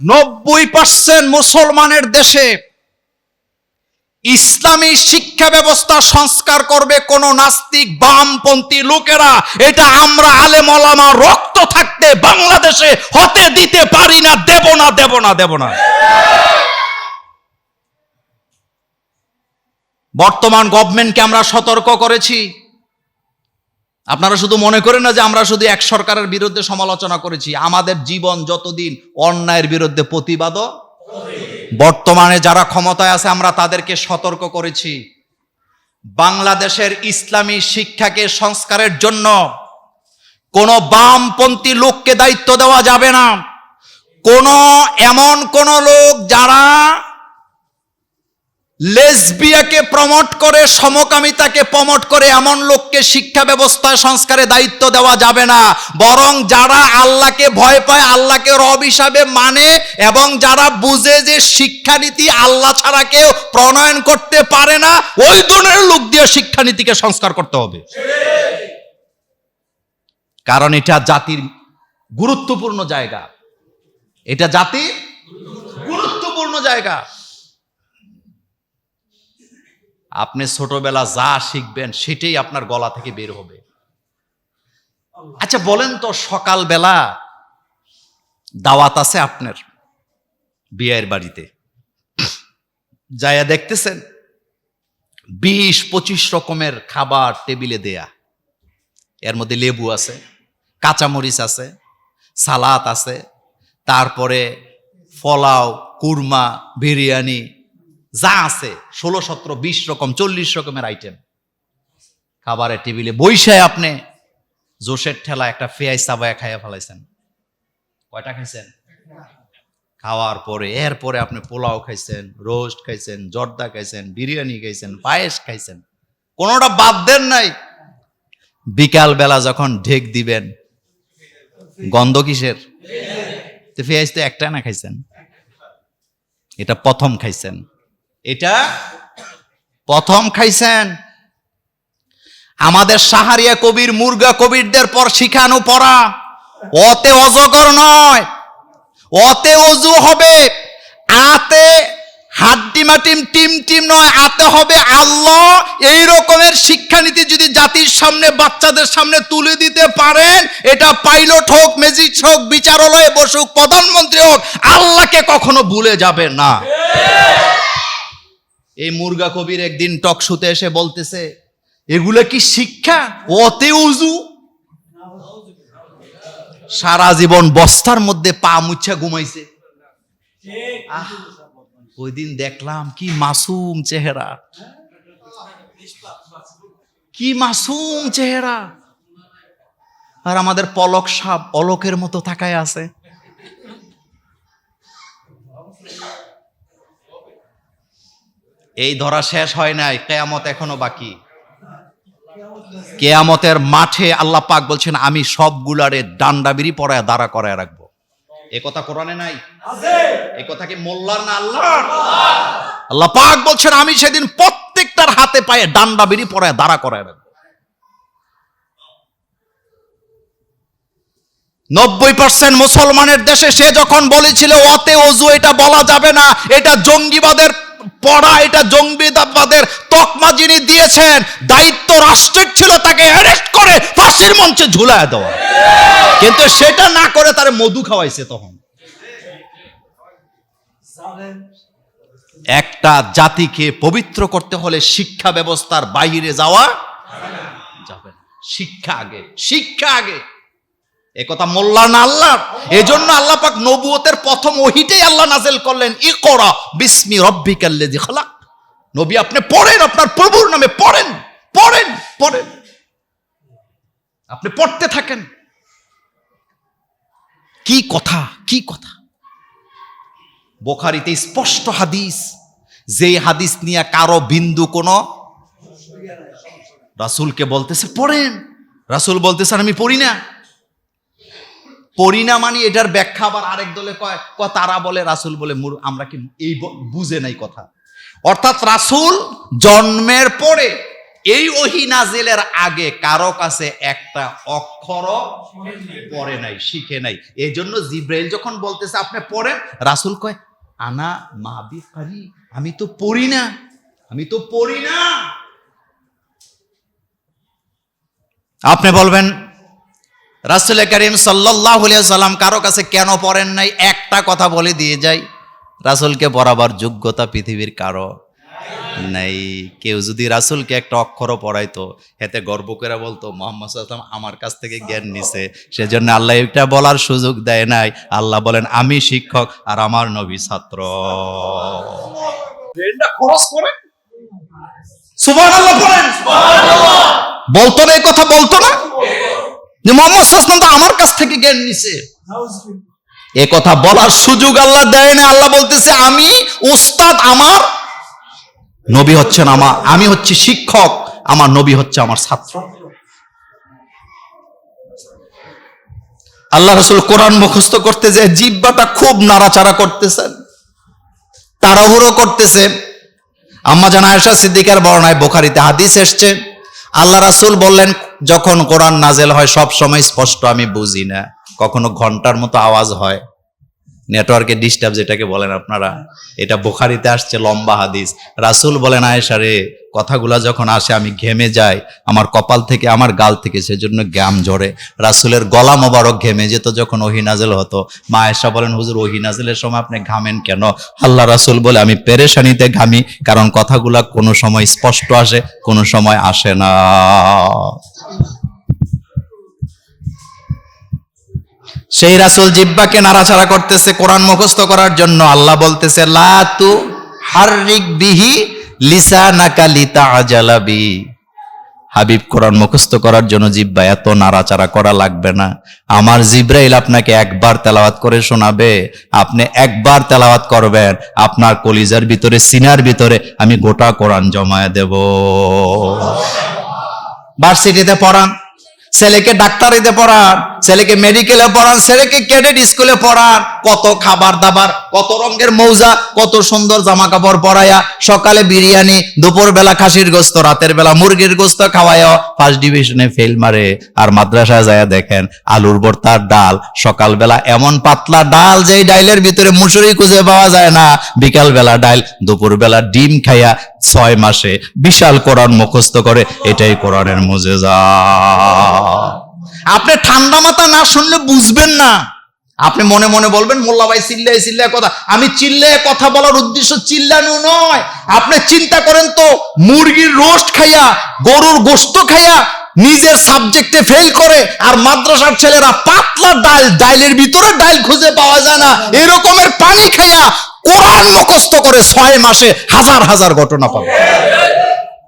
নব্বই পার্সেন্ট মুসলমানের দেশে ইসলামী শিক্ষা ব্যবস্থা সংস্কার করবে কোন নাস্তিক বামপন্থী লোকেরা। এটা আমরা আলেম ওলামা রক্ত থাকতে বাংলাদেশে হতে দিতে পারি না, দেব না দেব না দেব না। বর্তমান গভর্নমেন্টকে আমরা সতর্ক করেছি। আপনারা শুধু মনে করেন না যে আমরা শুধু এক সরকারের বিরুদ্ধে সমালোচনা করেছি, আমাদের জীবন যতদিন অন্যায়ের বিরুদ্ধে প্রতিবাদও বর্তমানে যারা ক্ষমতায় আছে, আমরা তাদেরকে সতর্ক করেছি। বাংলাদেশের ইসলামী শিক্ষাকে সংস্কারের জন্য কোন বামপন্থী লোককে দায়িত্ব দেওয়া যাবে না। কোন এমন কোন লোক যারা লেসবিয়াকে প্রমোট করে, সমকামিতাকে প্রমোট করে এমন লোককে শিক্ষা ব্যবস্থা, সংস্কারে দায়িত্ব দেওয়া যাবে না। বরং যারা আল্লাহকে ভয় পায়, আল্লাহকে রব হিসাবে মানে এবং যারা বুঝে যে শিক্ষানীতি আল্লাহ ছাড়া কেউ প্রণয়ন করতে পারে না, ওই ধরনের লোক দিয়ে শিক্ষানীতিকে সংস্কার করতে হবে। কারণ এটা জাতির গুরুত্বপূর্ণ জায়গা। এটা জাতির গুরুত্বপূর্ণ জায়গা। আপনি ছোটবেলা যা শিখবেন, সেটাই আপনার গলা থেকে বের হবে। আচ্ছা বলেন তো, সকালবেলা দাওয়াত আছে আপনার বিয়ের বাড়িতে? যায়া দেখতেছেন, বিশ পঁচিশ রকমের খাবার টেবিলে দেয়া। এর মধ্যে লেবু আছে, কাঁচামরিচ আছে সালাত আছে, তারপরে ফলাও কুরমা, বিরিয়ানি যা আছে, ষোলো, সতেরো, বিশ রকম, চল্লিশ রকমের আইটেম খাবারের টেবিলে বৈশায় আপনি জোশের ঠেলা একটা ফেয়াই সাবায়া খাইয়া ফেলাইছেন। কয়টা খাইছেন? খাওয়ার পরে, এরপরে আপনি পোলাও খাইছেন, রোস্ট খাইছেন, জর্দা খাইছেন, বিরিয়ানি খাইছেন, পায়েস খাইছেন। কোনোটা বাদ দেন নাই। বিকাল বেলা যখন ঢেক দিবেন, গন্ধ কিসের? তো তো একটা না খাইছেন। এটা প্রথম খাইছেন। এটা প্রথম খাইছেন। আমাদের সাহারিয়া কবির, মুরগা কবিরদের পর শিখানো পড়া। অতে অজগর নয় অতে অজু হবে। আতে হাড্ডি মাটিম, টিম টিম নয়, আতে হবে আল্লাহ। এই রকমের শিক্ষানীতি যদি জাতির সামনে, বাচ্চাদের সামনে তুলে দিতে পারেন, এটা পাইলট হোক ম্যাজিস্ট্রেট হোক, বিচারালয়ে বসুক, প্রধানমন্ত্রী হোক, আল্লাহকে কখনো ভুলে যাবে না। এই মুরগা কবির একদিন টক শুতে এসে বলতেছে, এগুলো কি শিক্ষা? অতে উজু? সারা জীবন বস্তার মধ্যে পা মুচ্ছা ঘুমাইছে। ওই দিন দেখলাম কি মাসুম চেহারা। কি মাসুম চেহারা। আর আমাদের পলক সাপ অলকের মতো তাকায় আছে। এই ধরা শেষ হয় নাই কেয়ামত এখনও বাকি। কেয়ামতের মাঠে আল্লাহ পাক বলছেন আমি সবগুলারে ডান্ডাবিরি পরায় দাঁড়া করায় রাখব। এ কথা কোরআনে নাই? এ কথা কি মোল্লার না আল্লাহ আল্লাহ পাক বলছেন আমি সেদিন প্রত্যেকটার হাতে পায়ে ডান্ডাবিরি পরায় দাঁড়া করায় রাখব। নব্বই পার্সেন্ট মুসলমানের দেশে সে যখন বলেছিল অতে অজু এটা বলা যাবে না এটা জঙ্গিবাদের পড়া, এটা জঙ্গিবাদের তকমা যিনি দিয়েছেন, দায়িত্ব রাষ্ট্রের ছিল তাকে অ্যারেস্ট করে ফাঁসির মঞ্চে ঝুলায় দেওয়া। কিন্তু সেটা না করে তার মধু খাওয়াইছে তখন। একটা জাতিকে পবিত্র করতে হলে শিক্ষা ব্যবস্থার বাইরে যাওয়া যাবে শিক্ষা আগে শিক্ষা আগে। এ কথা মোল্লা না আল্লাহ এজন্য আল্লাহ পাক নবুয়তের প্রথম ওহিটাই আল্লাহ নাজেল করলেন ই করা বিস্মি রব্বিকাল্লাযী খালাক। নবী আপনি পড়েন, আপনার প্রভুর নামে পড়েন পড়েন পড়েন। আপনি পড়তে থাকেন। কি কথা কি কথা? বোখারিতে স্পষ্ট হাদিস যে হাদিস নিয়ে কারও বিন্দু কোনো রাসূলকে বলতেছে, পড়েন। রাসূল বলতেছেন আমি পড়ি না। পড়ি না মানে এটার ব্যাখ্যা আবার আরেক দলে কয় তারা বলে, রাসুল বলে আমরা কি এই বুঝে নাই কথা। অর্থাৎ রাসূল জন্মের পরে এই ওহি নাজিলের আগে কারও কাছে একটা অক্ষর পড়ে নাই, শিখে নাই। এই জন্য জিব্রাইল যখন বলতেছে, আপনি পড়েন? রাসুল কয়, আনা মাবি আমি তো পড়ি না, আমি তো পড়ি না। আপনি বলবেন রাসুল করিম সাল্লাহ সাল্লাম কারও কাছে কেন পড়েন নাই? একটা কথা বলে দিয়ে যাই। রাসুলকে বরাবর যোগ্যতা পৃথিবীর কারও নাই। কেউ যদি রাসুলকে একটা অক্ষরও পড়াইতো এতে গর্ব করে বলতো মোহাম্মদ সাল্লাম আমার কাছ থেকে জ্ঞান নিছে। সেজন্য আল্লাহ এটা বলার সুযোগ দেয় নাই। আল্লাহ বলেন আমি শিক্ষক আর আমার নবী ছাত্র। বলতো না এই কথা বলতো না? যে মোহাম্মদ আমার কাছ থেকে জ্ঞান নিছে। এ কথা বলার সুযোগ আল্লাহ দেয় না। আল্লাহ বলতেছে, আমি ওস্তাদ আমার নবী হচ্ছেন আমার আমি হচ্ছে শিক্ষক, আমার নবী হচ্ছে আমার ছাত্র। আল্লাহ রসুল কোরআন মুখস্থ করতে যে জিব্বাটা খুব নাড়াচাড়া করতেছেন, তাড়াহুড়ো করতেছে। আম্মা জানা আয়েশা সিদ্দিকার বর্ণায় বোখারিতে হাদিস এসছে আল্লাহ রাসুল বললেন, যখন কোরআন নাজেল হয়, সব সময় স্পষ্ট, আমি বুঝি না। কখনো ঘণ্টার মতো আওয়াজ হয়। নেটওয়ার্কে ডিস্টার্ব যেটাকে বলেন আপনারা, এটা বোখারিতে আসছে লম্বা হাদিস। রাসুল বলেন, আয়েশা রে কথাগুলা যখন আসে, আমি ঘেমে যাই, আমার কপাল থেকে, আমার গাল থেকে সেজন্য গ্যাম ঝরে। রাসুলের গলা মোবারক ঘেমে যেত যখন ওহি নাজেল হতো। মা আয়েশা বলেন, হুজুর, ওহি নাজেলের সময় আপনি ঘামেন কেন? আল্লাহ রাসুল বলে, আমি পেরেশানিতে ঘামি, কারণ কথাগুলা কোনো সময় স্পষ্ট আসে, কোনো সময় আসে না। সেই রাসুল জিব্বাকে নাড়াচাড়া করতেছে, কোরআন মুখস্থ করার জন্য। আল্লাহ বলতেছে, লা তু হাররিক বিহি লিসানাকা লিতাআজালাবি হাবিব কোরআন মুখস্থ করার জন্য জিব্বা এত নাড়াচাড়া করা লাগবে না। আমার জিব্রাইল আপনাকে একবার তেলাওয়াত করে শোনাবে। আপনি একবার তেলাওয়াত করবেন। আপনার কলিজার ভিতরে, সিনার ভিতরে আমি গোটা কোরআন জমায় দেব। ভার্সিটিতে পড়ান। ছেলেকে ডাক্তারিতে পড়ান, ছেলেকে মেডিকেলে পড়ান, ছেলেকে ক্যাডেট স্কুলে পড়ান। কত খাবার দাবার, কত রঙের মৌজা, কত সুন্দর জামা কাপড় পরায়া সকালে বিরিয়ানি দুপুর বেলা খাসির গোস্ত, রাতের বেলা মুরগির গোস্ত খাওয়ায় ফার্স্ট ডিভিশনে ফেল মারে। আর মাদ্রাসায় যায় দেখেন, আলুর ভর্তার ডাল, সকালবেলা এমন পাতলা ডাল যেই ডাইলের ভিতরে মুসুরি খুঁজে পাওয়া যায় না। বিকাল বেলা ডাইল দুপুর বেলা ডিম খাইয়া ছয় মাসে বিশাল কোরআন মুখস্থ করে, এটাই কোরআনের মুজেজা। আপনি ঠান্ডা মাথা না শুনলে বুঝবেন না। আপনি মনে মনে বলবেন, মোল্লা ভাই চিল্লাই চিল্লাই কথা। আমি চিল্লে কথা বলার উদ্দেশ্য চিল্লানো নয়। আপনি চিন্তা করেন তো, মুরগির রোস্ট খাইয়া, গরুর গোস্ত খাইয়া নিজের সাবজেক্টে ফেল করে, আর মাদ্রাসার ছেলেরা পাতলা ডাল, ডাইলের ভিতরে ডাইল খুঁজে পাওয়া যায় না। এরকমের পানি খাইয়া কোরআন মুখস্থ করে ছয় মাসে হাজার হাজার ঘটনা পাবে।